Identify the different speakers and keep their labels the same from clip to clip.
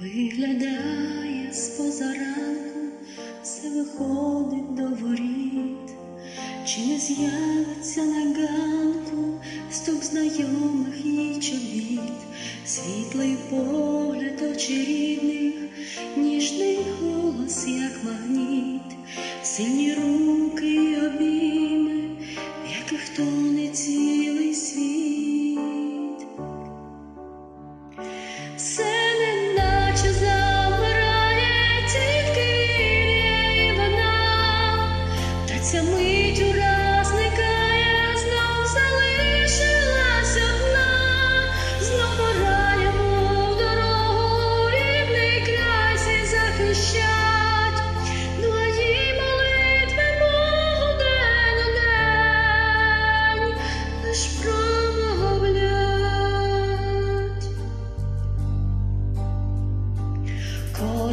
Speaker 1: Виглядає з позаранку, все виходить до воріт, чи не з'явиться на ганку стук знайомих їй чобіт, світлий погляд очі рідних, ніжний голос, як магніт, сильні руки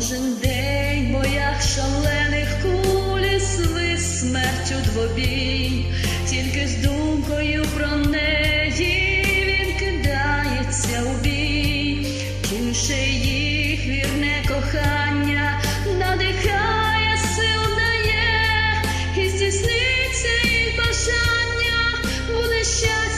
Speaker 1: Кожен день в боях шалених кулі свист смертю двобій, тільки з думкою про неї він кидається у бій, чуше їх вірне кохання, надихає, сил дає, і здійсниться їх бажання, буде щастя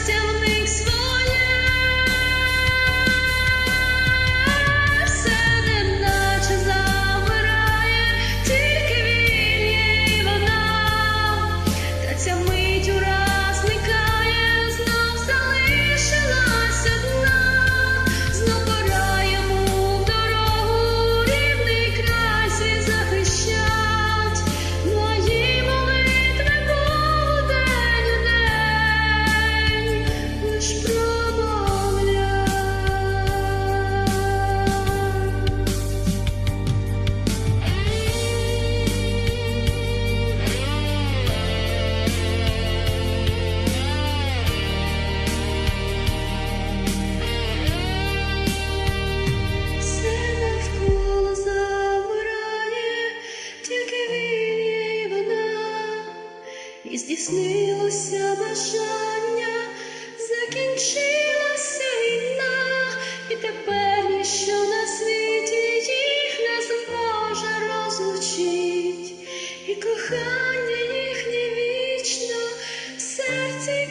Speaker 1: і здійснилося бажання, закінчилася війна, і тепер ніщо на світі їх не зможе розлучить, і кохання їхнє вічно в серці.